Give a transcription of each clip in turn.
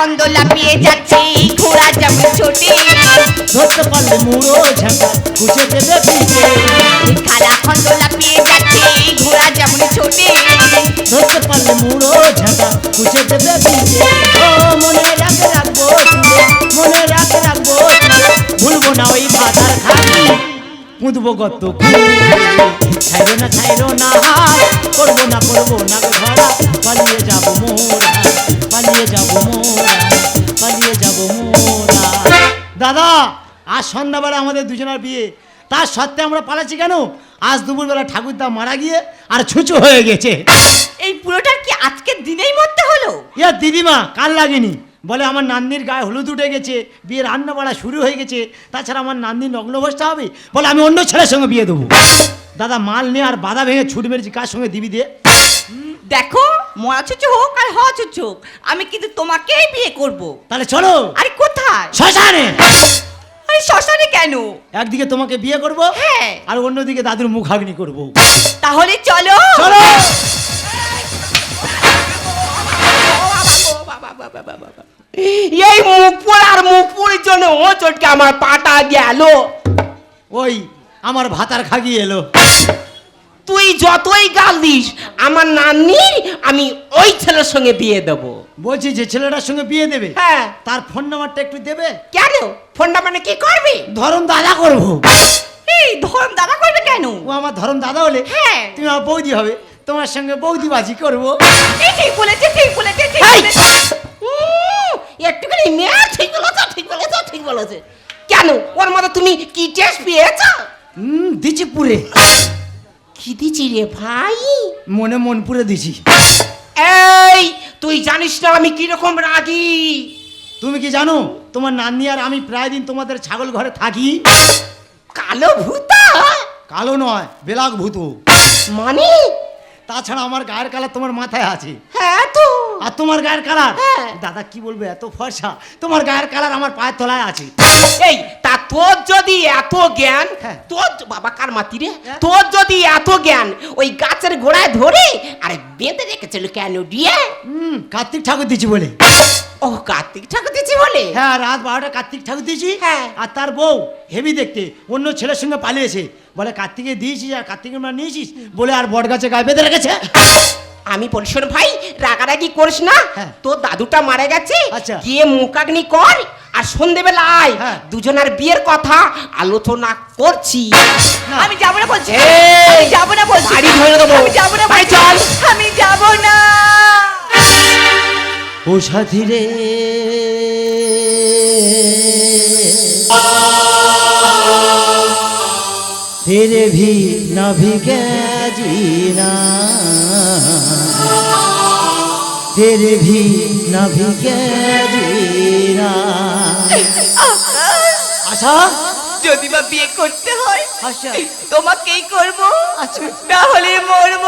খন্দ লাপিয়ে যাচ্ছে ঘোড়া যেমন ছোটে। ধরতে পারলে মুড়ো ঝাঁকা কুচে দেবে পিঠে। খালা খন্দ লাপিয়ে যাচ্ছে ঘোড়া যেমন ছোটে। ধরতে পারলে মুড়ো ঝাঁকা কুচে দেবে পিঠে। ও মনে রাখে রাখব মনে রাখে রাখব। ভুলবো না ওই ভাতার খাবি পুঁতবো কত ছাইরো না ছাইরো না করব না করব না ধরা পালিয়ে আজ সন্ধ্যাবেলা আমাদের দুজনের বিয়ে। তার সত্ত্বে আমরা পালাচ্ছি কেন? আজ দুপুরবেলা ঠাকুরদা মারা গিয়ে আর ছুঁচো হয়ে গেছে। এই পুরোটা কি আজকের দিনেই মরতে হলো? ইয়া দিদিমা কাল লাগেনি। বলে আমার নান্দির গায়ে হলুদ উঠে গেছে। বিয়ে রান্না বাড়া শুরু হয়ে গেছে। তাছাড়া আমার নান্দির নগ্ন বসতে হবে। বলে আমি অন্য ছেলের সঙ্গে বিয়ে দেবো। দাদা মাল নিয়ে আর বাধা ভেঙে ছুট মেরেছি। কার সঙ্গে দিবি দিয়ে দেখো মরা ছুচু হোক আর হওয়া হোক আমি কিন্তু তোমাকেই বিয়ে করব। তাহলে চলো। আরে কোথায়? শ্মশানে। আরে শ্মশানে কেন? একদিকে তোমাকে বিয়ে করব হ্যাঁ। আর অন্যদিকে দাদুর মুখাগ্নি করব। তাহলে চলো। চলো! এই মুখপুর আর মুখপুরের জন্য ও চটকে আমার পাটা গেল। ওই আমার ভাতার খাগি এলো। তুই যতই গাল দিস আমার নানির আমি ওই ছেলের সঙ্গে বিয়ে দেব। বলছি যে ছেলেটার সঙ্গে বিয়ে দেবে। হ্যাঁ। তার ফোন নাম্বারটা একটু দেবে? কেন? ফোনটা মানে কি করবি? ধরম দাদা করব। এই ধরম দাদা করবে কেন? ও আমার ধরম দাদা হলে হ্যাঁ। তুমি আমার বৌদি হবে। তোমার সঙ্গে বৌদিবাজি করব। এই ঠিক বলেছে ঠিক বলেছে ঠিক! বলেছে। একটুখানি মেয়ে ঠিক বলেছ ঠিক বলেছ ঠিক বলেছে। কেন? ওর মতো তুমি কি টেস্ট পেয়েছ? হুম দিছি পুরে। কি দিচ্ছি রে ভাই? মনে মন পুরে দিছি। এই তুই জানিস না আমি কীরকম রাগি? তুমি কি জানো তোমার নান্নি আর আমি প্রায় দিন তোমাদের ছাগল ঘরে থাকি? কালো ভূতা? কালো নয় বেলাক ভূত। মানে? তাছাড়া আমার গায়ের কালার তোমার মাথায় আছে। হ্যাঁ তো। আর তোমার গায়ের কালার? হ্যাঁ। দাদা কি বলবে এত ফর্সা। তোমার গায়ের কালার আমার পায়ের তলায় আছে। এই তা তোর যদি এত জ্ঞান হ্যাঁ। তোর বাবা কার মাতি রে? হ্যাঁ। তোর যদি এত জ্ঞান ওই গাছের গোড়ায় ধরে আরে বেঁধে রেখেছিল কেন দিয়ে? হুম কার্তিক ঠাকুর দিছি বলে। ও কার্তিক ঠাকুর দিচ্ছি বলে? হ্যাঁ রাত বারোটা কার্তিক ঠাকুর দিয়েছি। হ্যাঁ। আর তার বউ হেভি দেখতে অন্য ছেলের সঙ্গে পালিয়েছে। বলে কার্তিকে দিয়েছিস আর কার্তিকের মা নিয়েছিস? বলে আর বট গাছে গায়ে বেঁধে রেখেছে। আমি বলি শোন ভাই রাগারাগি করিস না হ্যাঁ। তোর দাদুটা মারা গেছে আচ্ছা। গিয়ে মুখাগ্নি কর আর সন্ধেবেলা আয় হ্যাঁ। দুজনের বিয়ের কথা আলোচনা করছি আমি যাব না বলছি আমি যাব না বলছি বাড়ি ধরে দেবো। আমি যাব না বলছি। চল। আমি যাব না ও সাথী রে फिर भी न भीगे जीना फिर भी न जीना আশা? যদি বা বিয়ে করতে হয় তোমাকেই করব আচ্ছা। না হলে মরব।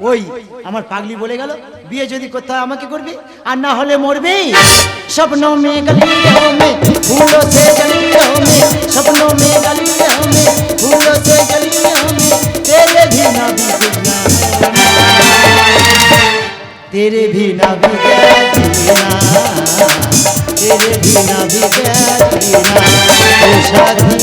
ওই আমার পাগলি বলে গেল বিয়ে যদি করতে হয় আমাকে করবে আর না হলে মরবে? স্বপ্ন মে গলি মে ফুলো সে গলি হো ओ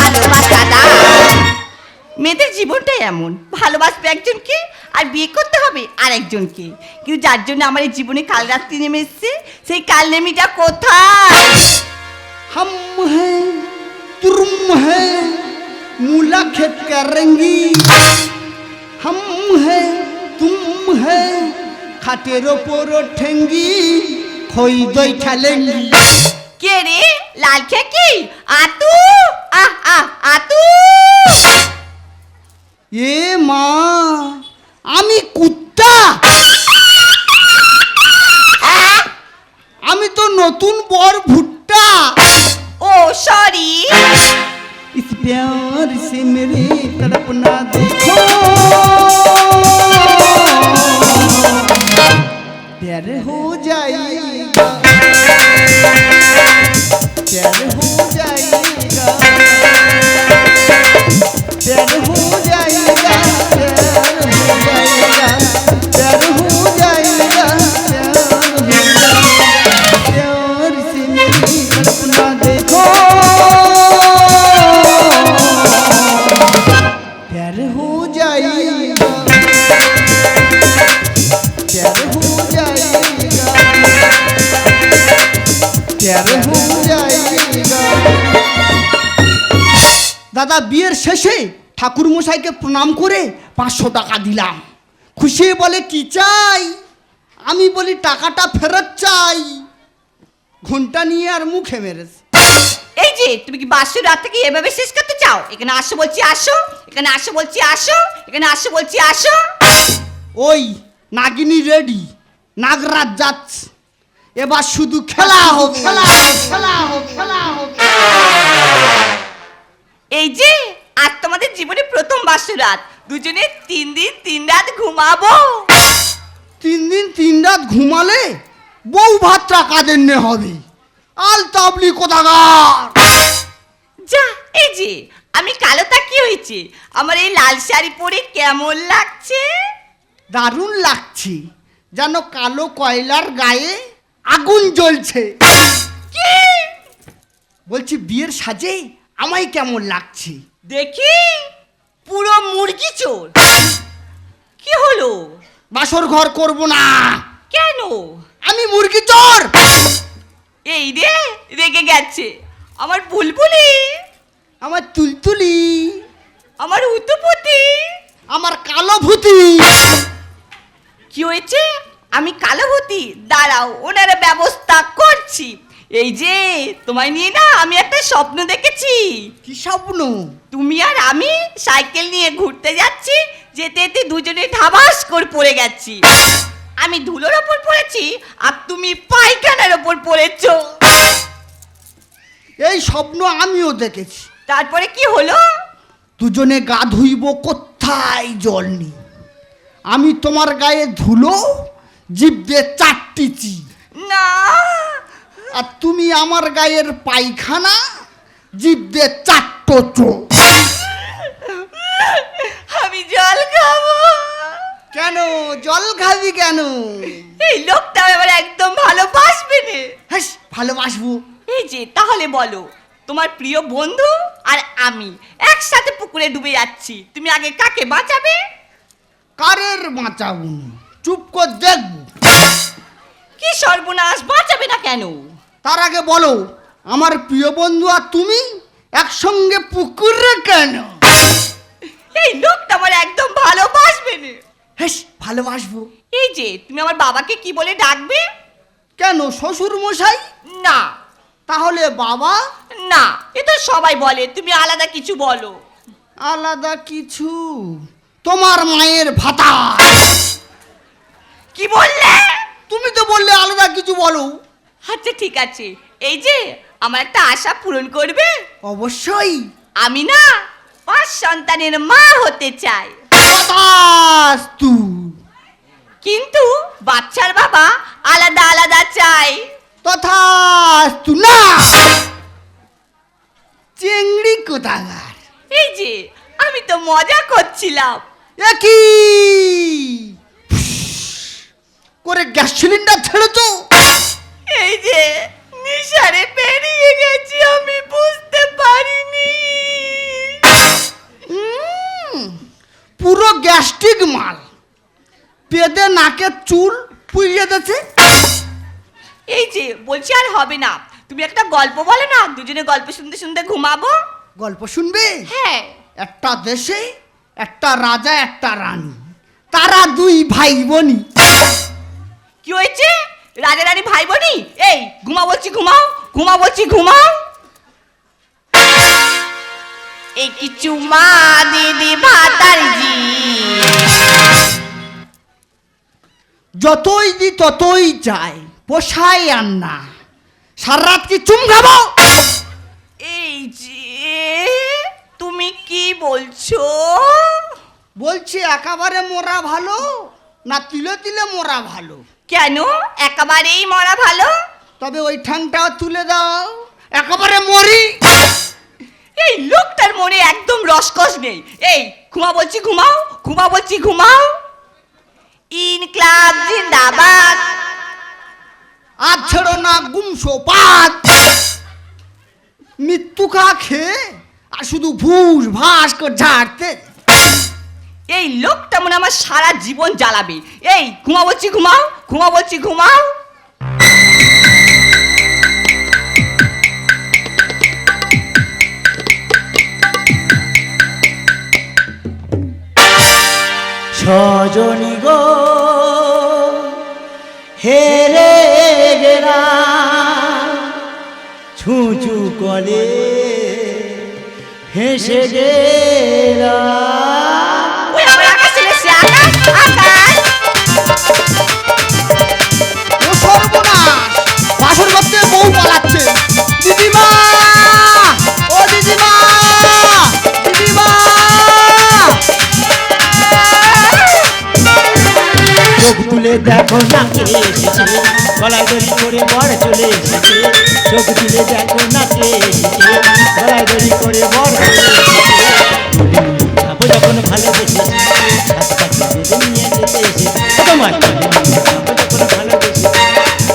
ভালোবাসা মেয়েদের জীবনটাই এমন। ভালোবাসবে একজনকে আর বিয়ে করতে হবে আরেকজনকে। কিন্তু যার জন্য আমার এই জীবনে কাল রাত্রি নেমে এসছে, সেই কাল নেমিটা কোথায়? হাম হে, তুরম হে মুলাকাত করেঙ্গি। হাম হে, তুম হে, খাটের ওপর ঠেঙ্গি, খই দই খেলেঙ্গি কে রে লাল খেকি আতু আহ আহ আতু এ মা আমি কুত্তা আমি তো নতুন বর ভুট্টা ও সরি इस प्यार से मेरे तड़पना देखो अपना दे দাদা বিয়ের শেষে ঠাকুর মশাইকে প্রণাম করে পাঁচশো টাকা দিলাম। খুশি বলে কি চাই? আমি বলি টাকাটা ফেরত চাই। ঘণ্টা নিয়ে আর মুখে মেরেছে। এই যে তুমি কি বাসুর রাত থেকে এভাবে শেষ করতে চাও? এখানে আসো বলছি আসো এখানে আসো বলছি আসো এখানে আসো বলছি আসো। ওই নাগিনী রেডি নাগরাজ যাচ্ছে। এবার শুধু খেলা হোক খেলা হোক খেলা হোক খেলা হোক এই যে আজ তোমাদের জীবনে প্রথম বাসুর রাত দুজনে তিন দিন তিন রাত ঘুমাবো। তিন দিন তিন রাত ঘুমালে বউ ভাতটা কাদের নে হবে? আল তাবলি কোথাকার? যা এই যে আমি কালো তা কি হয়েছে। আমার এই লাল শাড়ি পরে কেমন লাগছে? দারুণ লাগছে। যেন কালো কয়লার গায়ে আগুন জ্বলছে। কি? বলছি বিয়ের সাজে আমায় কেমন লাগছে? দেখি পুরো মুরগি চোর। কি হলো? বাসর ঘর করব না। কেন? আমি মুরগি চোর। এই রে রেগে গেছে। আমার বুলবুলি। আমার তুলতুলি। আমার উতুপুতি আমার কালো ভূতি কি হয়েছে? আমি কালোভূতি দাঁড়াও ওনারা ব্যবস্থা করছি। এই যে তোমায় নিয়ে না আমি একটা স্বপ্ন দেখেছি। কি স্বপ্ন? তুমি আর আমি সাইকেল নিয়ে ঘুরতে যাচ্ছি যেতে যেতে দুজনে ধাবাস করে পড়ে গেছি। আমি ধুলোর ওপর পড়েছি আর তুমি পায়খানার ওপর পড়েছো। এই স্বপ্ন আমিও দেখেছি। তারপরে কি হলো? দুজনে গা ধুইব কোথায় জল নেই আমি তোমার গায়ে ধুলো জিভ দিয়ে চারটি চি না আর তুমি আমার গায়ের পায়খানা জিভ দিয়ে চারটো চো আমি জল খাব। কেন? জল খাবি কেন? এই লোকটা এবার একদম ভালোবাসবে না। হ্যাঁ ভালোবাসবো। এই যে তাহলে বলো তোমার প্রিয় বন্ধু আর আমি একসাথে পুকুরে ডুবে যাচ্ছি। তুমি আগে কাকে বাঁচাবে? কারের বাঁচাবো চুপ কর দেখব। কি সর্বনাশ বাঁচাবে না কেন? তার আগে বলো আমার প্রিয় বন্ধু আর তুমি একসঙ্গে পুকুরে কেন? এই লোকটা আমার একদম ভালোবাসবে না। হ্যাঁ ভালোবাসবো। এই যে তুমি আমার বাবাকে কি বলে ডাকবে? কেন শ্বশুর মশাই না। তাহলে বাবা? না এ তো সবাই বলে তুমি আলাদা কিছু বলো। আলাদা কিছু? তোমার মায়ের ভাতা। কি বললে? তুমি তো বললে আলাদা কিছু বলো। আচ্ছা ঠিক আছে। এই যে আমার একটা আশা পূরণ করবে? অবশ্যই। আমি না পাঁচ সন্তানের মা হতে চাই। তথাস্তু কিন্তু বাচ্চার বাবা আলাদা আলাদা চাই। তথাস্তু না। চেংড়ি কোথাকার? এই যে আমি তো মজা করছিলাম। একই করে গ্যাস সিলিন্ডার ছেড়েছো? এই যে নিশারে পেরিয়ে গেছি আমি বুঝতে পারিনি। পুরো গ্যাস্ট্রিক মাল। নাকের চুল পুড়িয়ে দিচ্ছে এই যে বলছি আর হবে না। তুমি একটা গল্প বলো না দুজনে গল্প শুনতে শুনতে ঘুমাবো? গল্প শুনবে? হ্যাঁ। একটা দেশে একটা রাজা একটা রানী। তারা দুই ভাই বোনই কি হয়েছে? রাজা রানী ভাই বোনি এই ঘুমা বলছি ঘুমাও ঘুমা বলছি ঘুমাও। এই কিছু মা দিদি ভাতারজি। যতই দি ততই চাই পোষায় আর না। সারা রাত কি চুম খাব? এই যে তুমি কি বলছো? বলছি একেবারে মোরা ভালো। না তিলে তিলে মরা ভালো। কেন? একেবারেই মরা ভালো? তবে ওই ঠ্যাংটাও তুলে দাও। একেবারে মরি। এই লোকটার মনে একদম রসকস নেই। এই ঘুমা বলছি ঘুমাও ঘুমা বলছি ঘুমাও। ইন ক্লাব জিন্দাবাদ। আর ছেড়ো না গুমসো পাত মৃত্যু খা খেয়ে আর শুধু ভুস ভাস করে ঝাড়তে। এই লোকটা মনে আমার সারা জীবন জ্বালাবে। এই ঘুমা বলছি, ঘুমাও ঘুমা বলছি, ঘুমাও। সজনী গো হেরে গেরা ছুঁচু কলে হেসে গেরা চোখ তুলে দেখো না গলায় দড়ি করে বর চলে এসেছে যাব যখন হাত পাখি বেঁধে নিয়ে যেতে এসেছি। তোমার যাব যখন ভালোবেসেছি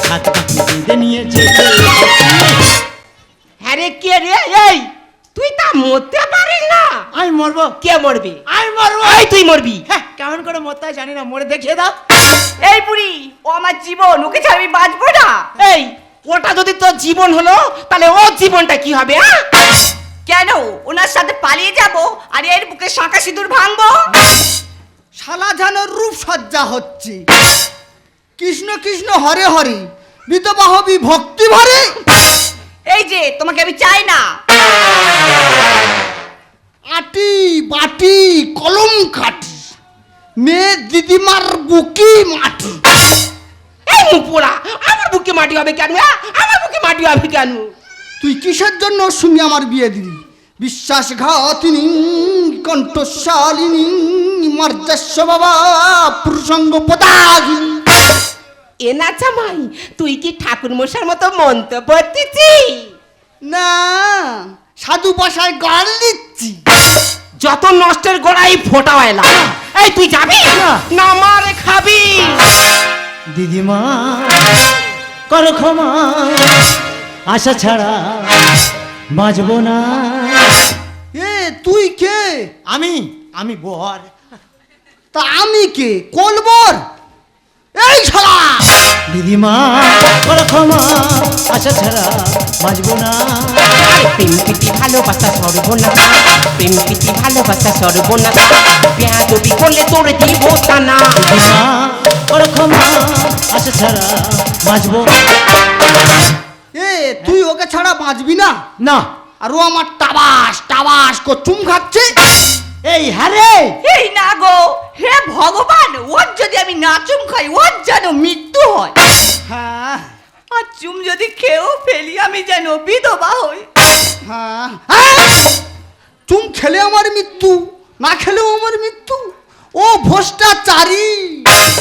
হাত পাখি বেঁধে নিয়ে যেতে হ্যাঁ রে কে রে? এই তুই তা মরতে পারিস না। আমি মরবো। কে মরবে? আমি মরবো। এই তুই মরবি। হ্যাঁ কেমন করে মরতে হয় জানি না মরে দেখিয়ে দাও। এই বুড়ি ও আমার জীবন ওকে ছাড়া আমি বাঁচবো না। এই ওটা যদি তোর জীবন হলো তাহলে ওর জীবনটা কি হবে কেন? ওনার সাথে পালিয়ে যাব আর এর বুকে শাঁখা সিঁদুর ভাঙবো? শালা যেন রূপ সজ্জা হচ্ছে। কৃষ্ণ কৃষ্ণ হরে হরে বিধবা হবি ভক্তি ভরে। এই যে তোমাকে আমি চাই না। আটি বাটি কলম কাটি মেয়ে দিদিমার বুকি মাটি। এই মুপোড়া আমার বুকে মাটি হবে কেন? হ্যাঁ? আমার বুকে মাটি হবে কেন? তুই কিসের জন্য ওর সঙ্গে আমার বিয়ে দিলি? বিশ্বাসঘাতিনী কণ্ঠশালিনী মর্যাস্য বাবা প্রসঙ্গ পদাগিনী এ না জামাই তুই কি ঠাকুর মশার মতো মন্তব্য দিচ্ছিস না সাধু বাসায় গাল দিচ্ছি। যত নষ্টের গোড়াই ফোটা এলা। এই তুই যাবি? না মারে খাবি। দিদিমা কর ক্ষমা আশা ছাড়া বাঁচব না। এ তুই কে? আমি আমি বর। তা আমি কে? কলবর এই ছাড়া দিদিমা কর ক্ষমা আশা ছাড়া বাঁচব না। প্রীতি ভালোবাসা সর্বনাশ প্রেম প্রীতি ভালোবাসা সর্বনাশ বেয়াদবি করলে তোর দিব না। দিদিমা কর ক্ষমা আশা ছাড়া বাঁচব এ তুই ওকে ছাড়া বাঁচবি না? না। আর ও আমার টাবাস টাবাস কো চুম খাচ্ছে। এই হ্যাঁ রে। এই না গো হে ভগবান ওর যদি আমি না চুম খাই ওর যেন মৃত্যু হ্যাঁ। আর চুম যদি খেয়েও ফেলি আমি যেন বিধবা হই। হ্যাঁ চুম খেলে আমার মৃত্যু না খেলেও আমার মৃত্যু? ও ভ্রষ্টাচারী!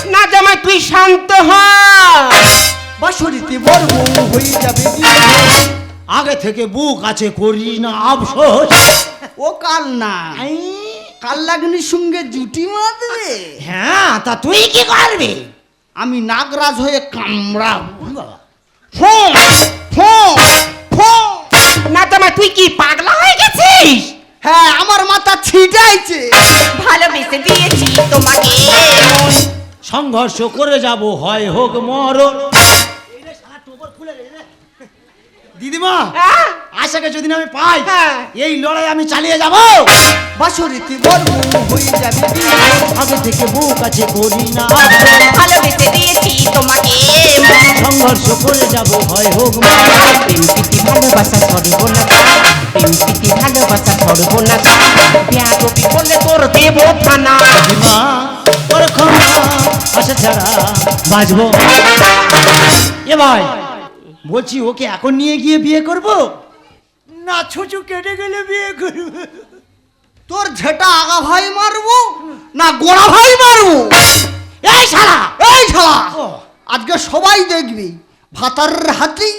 না জামাই তুই শান্ত হ। বাসরিতে বড় হয়ে যাবে আগে থেকে বুক আছে করি না আফসোস। ও কাল না কাল লাগনির সঙ্গে জুটি মারবে। হ্যাঁ তা তুই কি করবি? আমি নাগরাজ হয়ে কামড়াবো ফো ফো ফো না জামাই তুই কি পাগলা হয়ে গেছিস? হ্যাঁ আমার মাথা ছিটাইছে। ভালোবেসে দিয়েছি তোমাকে। সংঘর্ষ করে যাব হয় হোক মরণ। দিদিমা! আশাকে যদি আমি পাই হ্যাঁ। এই লড়াই আমি চালিয়ে যাব। বাসরিতে বর্ম হয়ে যাবে আগে থেকে বউ কাছে করি না। ভালোবেসে দিয়েছি তোমাকে। সংঘর্ষ করে যাব হয় হোক মরণ প্রেম প্রীতি ভালোবাসা সর্বনাশা প্রেম প্রীতি ভালোবাসা সর্বনাশা বেয়াদবি করলে তোর দেব থানা। দিদিমা ওর ক্ষমা আশা ছাড়া বাঁচবো। এ ভাই বলছি ওকে এখন নিয়ে গিয়ে বিয়ে করব? না ছুচু কেটে গেলে বিয়ে করব। তোর ঝেটা আগা ভাই মারবো না গোড়া ভাই মারবো? এই শালা! এই শালা! আজকে সবাই দেখবি ভাতার হাতি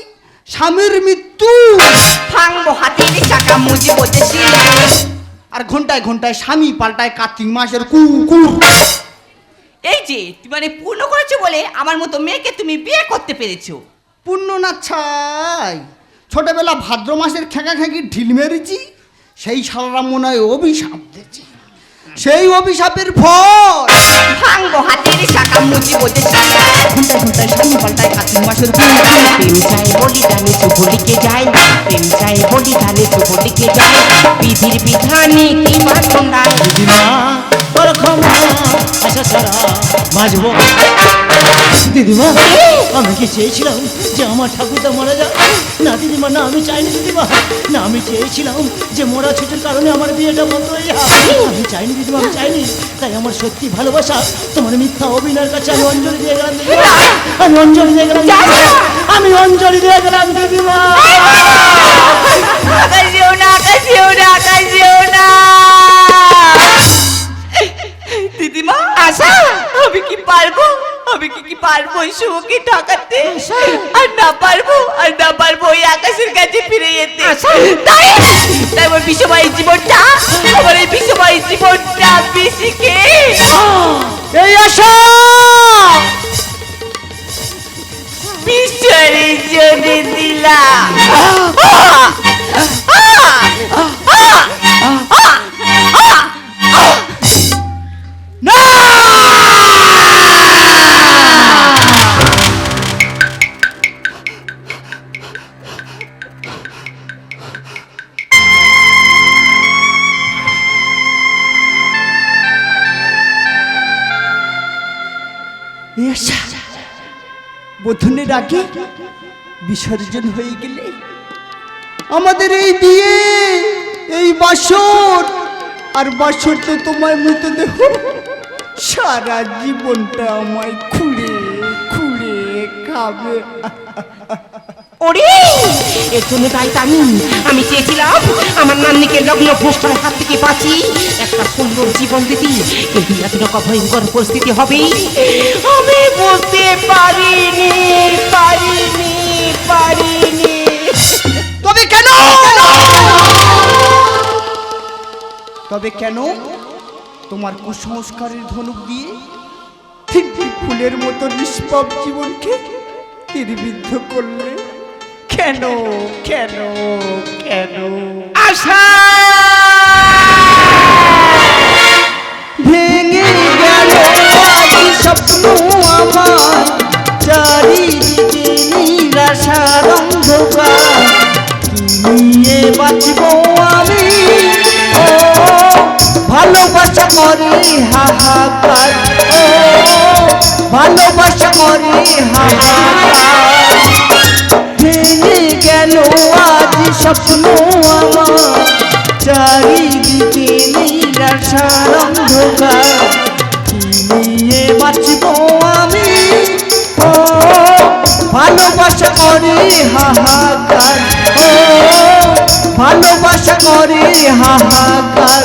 স্বামীর মৃত্যু। ভাঙবো হাতির চাকা মুজি বোঝেছি আর ঘন্টায় ঘন্টায় স্বামী পাল্টায় কার্তিক মাসের কু কু এই যে তুমি মানে পূর্ণ করেছ বলে আমার মতো মেয়েকে তুমি বিয়ে করতে পেরেছ। পুণ্য না ছাই। ছোটবেলা ভাদ্র মাসের খেঁকা খেঁকি ঢিল মেরেছি সেই সারা মনে হয় অভিশাপ দিয়েছি। সেই অভিশাপের ফল! ভাঙবো হাতির চাকা মুজি বোঝেছি ঘন্টায় ঘন্টায় স্বামী পাল্টায় কার্তিক মাসের কু কু প্রেম চাই বলি জানে শুভ যায় প্রেম চাই বলি জানে শুভ লিখে যায় বিধির বিধানে কি ক্ষমা আশা বাঁচবো দিদিমা আমি কি চেয়েছিলাম যে আমার ঠাকুরটা মারা যাক? না দিদিমা না আমি চাইনি দিদিমা। না আমি চেয়েছিলাম যে মোরা ছুটির কারণে আমার বিয়েটা বন্ধ হয়ে যাক। আমি চাইনি দিদিমা আমি চাইনি। তাই আমার সত্যি ভালোবাসা তোমার মিথ্যা অভিনয়ের কাছে আমি অঞ্জলি দিয়ে গেলাম দিদিমা। আমি অঞ্জলি দিয়ে গেলাম দিদিমা। আমি অঞ্জলি দিয়ে গেলাম দিদিমা। আকাশ যেও না আকাশ যেও না আকাশ যেও না। দিদিমা আশা আমি কি পারব? আমি কি কি পারব শুভকে ঠকাতে? আর না পারব আর না পারব ওই আকাশের কাছে ফিরে যেতে। তাই তাই আমার বিষময় জীবনটা আমার এই বিষময় জীবনটা বেশিকে এই আশা। বিশ্বরে জনে দিলা বিসর্জন হয়ে গেলে আমাদের এই বিয়ে এই বাসর, আর বাসর তো তোমার মৃতদেহ। সারা জীবনটা আমায় খুঁড়ে খুঁড়ে খাবে। আমি আমি চেয়েছিলাম আমার নান্নিকে লগ্ন ভ্রষ্টার হাত থেকে বাঁচি একটা সুন্দর জীবন দিতি। কিন্তু রকম ভয়ঙ্কর পরিস্থিতি হবে আমি বুঝতে পারিনি পারিনি। তবে কেন? তবে কেন? তোমার কুসংস্কারের ধনুক দিয়ে ফুলের মতো নিষ্পাপ জীবনকে তীরবিদ্ধ করলে? কেন? কেন? করে হাহাকার ও ভালোবাসা করে হাহাকার ভেঙে গেল আজ স্বপ্ন আমার চারিদিকে নিরাশার অন্ধকার নিয়ে বাঁচব আমি ও হাহাকার।